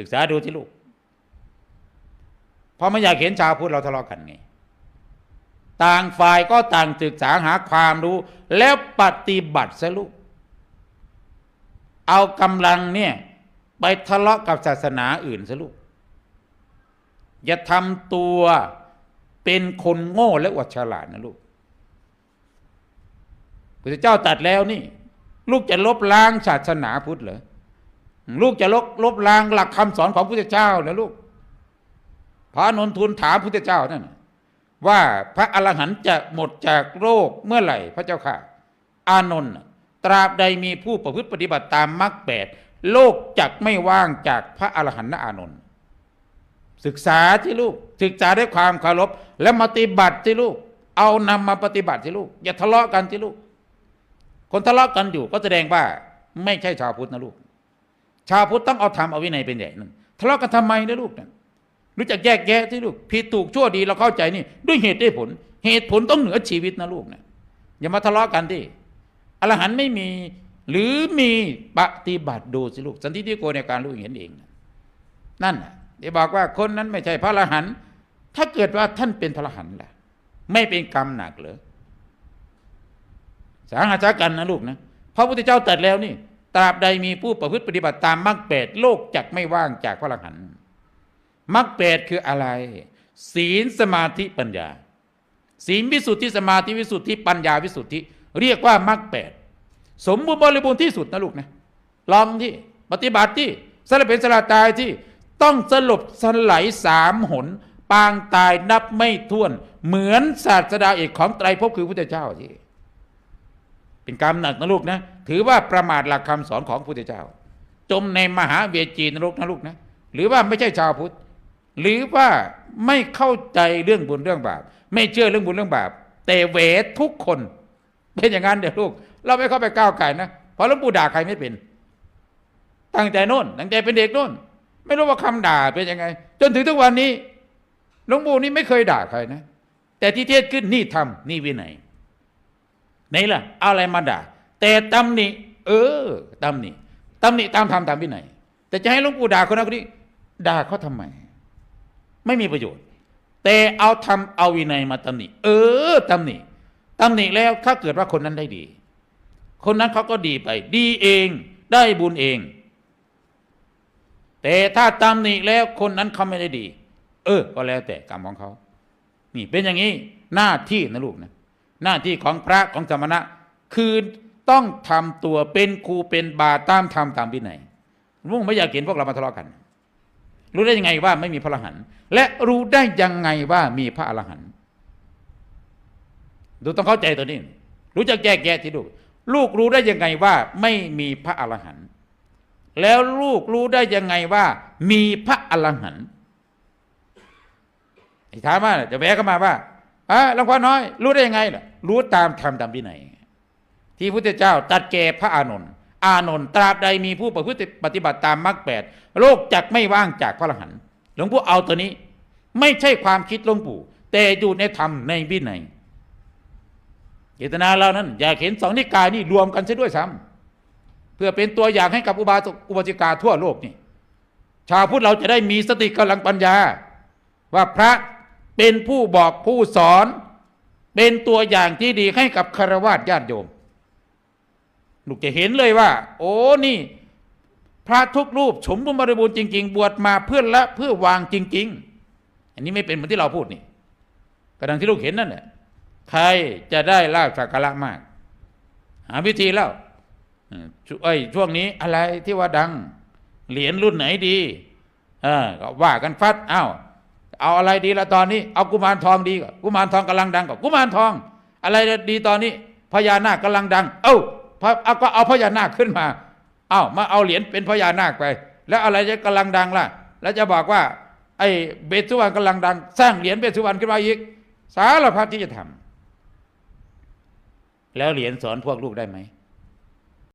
ศึกษาดูที่ลูกเพราะไม่อยากเห็นชาวพุทธเราทะเลาะกันไง ต่างฝ่ายก็ต่างศึกษาหาความรู้ แล้วปฏิบัติซะลูก เอากำลังเนี่ยไปทะเลาะกับศาสนาอื่นซะลูก อย่าทำตัวเป็นคนโง่และอวดฉลาดนะลูกพระเจ้าตัดแล้วนี่ ลูกจะลบล้างศาสนาพุทธเหรอ ลูกจะลบลบล้างหลักคำสอนของพุทธเจ้าเหรอลูกพระนนทูลถามพุทธเจ้านั่นว่าพระอรหันต์จะหมดจากโรคเมื่อไหร่พระเจ้าค่ะ อานนท์ตราบใดมีผู้ประพฤติปฏิบัติตามมรรคแปดโลกจักไม่ว่างจากพระอรหันต์นะอานนท์ศึกษาที่ลูก ศึกษาด้วยความเคารพและปฏิบัติที่ลูก เอานำมาปฏิบัติที่ลูก อย่าทะเลาะกันที่ลูก คนทะเลาะกันอยู่ก็แสดงว่าไม่ใช่ชาวพุทธนะลูก ชาวพุทธต้องเอาธรรมเอาวินัยเป็นใหญ่นั่นทะเลาะกันทำไมนะลูกนั่นรู้จักแยกแยะที่ลูกผิดถูกชั่วดีเราเข้าใจนี่ ด้วยเหตุด้วยผล เหตุผลต้องเหนือชีวิตนะลูกนะอย่ามาทะเลาะกันที่อรหันต์ไม่มี หรือมีปฏิบัติดูสิลูก สันติที่โกในการรู้เห็นเอง นั่นนะเดี๋ยวบอกว่าคนนั้นไม่ใช่พระอรหันต์ถ้าเกิดว่าท่านเป็นพระอรหันต์ล่ะ ไม่เป็นกรรมหนักเหรอสาหาชากันนะลูกนะพระพุทธเจ้าตรัสแล้วนี่ ตราบใดมีผู้ประพฤติปฏิบัติตามมรรคแปดโลกจักไม่ว่างจากพระอรหันต์มรรคแปดคืออะไร ศีลสมาธิปัญญา ศีลวิสุทธิสมาธิวิสุทธิปัญญาวิสุทธิ เรียกว่ามรรคแปดสมบูรณ์บริบูรณ์ที่สุดนะลูกนะลองที่ปฏิบัติที่สละเป็นสละตายที่ต้องสลบสลายสามหน ปางตายนับไม่ถ้วน เหมือนศาสดาเอกของไตรภพคือพระเจ้าที่ เป็นกรรมหนักนะลูกนะ ถือว่าประมาทหลักคำสอนของพระพุทธเจ้า จมในมหาเวจีนรกนะลูกนะ หรือว่าไม่ใช่ชาวพุทธ หรือว่าไม่เข้าใจเรื่องบุญเรื่องบาป ไม่เชื่อเรื่องบุญเรื่องบาป แต่เวททุกคน เป็นอย่างนั้นเดี๋ยวลูก เราไม่เข้าไปก้าวไก่นะ เพราะหลวงปู่ด่าใครไม่เป็น ตั้งแต่โน่น ตั้งแต่เป็นเด็กโน่น ไม่รู้ว่าคำด่าเป็นยังไง จนถึงทุกวันนี้หลวงปู่นี่ไม่เคยด่าใครนะ แต่ที่เทศขึ้นนี่ทำนี่วินัย ไหนล่ะเอาอะไรมาด่า แต่ตำหนิเออตำหนิตำหนิตามธรรมตามวินัยแต่จะให้หลวงปู่ด่าคนนั้นคนนี้ด่าเขาทำไม ไม่มีประโยชน์ แต่เอาทำเอาวินัยมาตำหนิเออตำหนิตำหนิแล้วถ้าเกิดว่าคนนั้นได้ดี คนนั้นเขาก็ดีไป ดีเองได้บุญเอง แต่ถ้าตำหนิแล้วคนนั้นเขาไม่ได้ดี เออ ก็แล้วแต่กรรมของเขานี่เป็นอย่างนี้หน้าที่นะลูกนะ หน้าที่ของพระของสมณะ คือต้องทำตัวเป็นครูเป็นบาตามธรรมตามวินัยลุงไม่อยากเห็นพวกเรามาทะเลาะกัน รู้ได้ยังไงว่าไม่มีพระอรหันต์และรู้ได้ยังไงว่ามีพระอรหันต์ดูต้องเข้าใจตัวนี้ รู้จักแยกแยะที่ลูกลูกรู้ได้ยังไงว่าไม่มีพระอรหันต์แล้วลูกรู้ได้ยังไงว่า มีพระอรหันต์ถามว่าจะแวะเข้ามาว่า อะหลวงพ่อน้อย รู้ได้ยังไงล่ะ รู้ตามธรรมตามวินัยที่พุทธเจ้าตัดแก่พระอานนท์อานนท์ตราบใดมีผู้ประพฤติปฏิบัติตามมรรคแปดโลกจักไม่ว่างจากพระอรหันต์หลวงพ่อเอาตัวนี้ ไม่ใช่ความคิดหลวงปู่ แต่อยู่ในธรรมในวินัยเจตนาเรานั้น อยากเห็นสองนิกายนี่รวมกันซะด้วยซ้ำเพื่อเป็นตัวอย่างให้กับอุบาสกอุบาสิกาทั่วโลกนี่ ชาวพุทธเราจะได้มีสติกำลังปัญญา ว่าพระ เป็นผู้บอกผู้สอน เป็นตัวอย่างที่ดีให้กับคารวะญาติโยมลูกจะเห็นเลยว่า โอ้นี่ พระทุกรูปสมบูรณ์บริบูรณ์จริง ๆ บวชมาเพื่อละเพื่อวางจริง ๆ อันนี้ไม่เป็นเหมือนที่เราพูดนี่กระดังที่ลูกเห็นนั่นแหละใครจะได้ลาบสักการะมาก หาวิธีแล้วเออช่วยช่วงนี้อะไรที่ว่าดัง เหรียญรุ่นไหนดี เออก็ว่ากันฟัดอ้าว เอาอะไรดีละตอนนี้ เอากุมารทองดีกว่ากุมารทองกำลังดังกว่ากุมารทอง อะไรดีตอนนี้พญานาคกำลังดัง เอ้าพระเอาก็เอาพญานาคขึ้นมา เอ้ามาเอาเหรียญเป็นพญานาคไป แล้วอะไรจะกำลังดังล่ะ แล้วจะบอกว่าไอ้เบสุวรรณกำลังดัง สร้างเหรียญเบสุวรรณขึ้นมาอีก สารพัดที่จะทำแล้วเหรียญสอนพวกลูกได้ไหม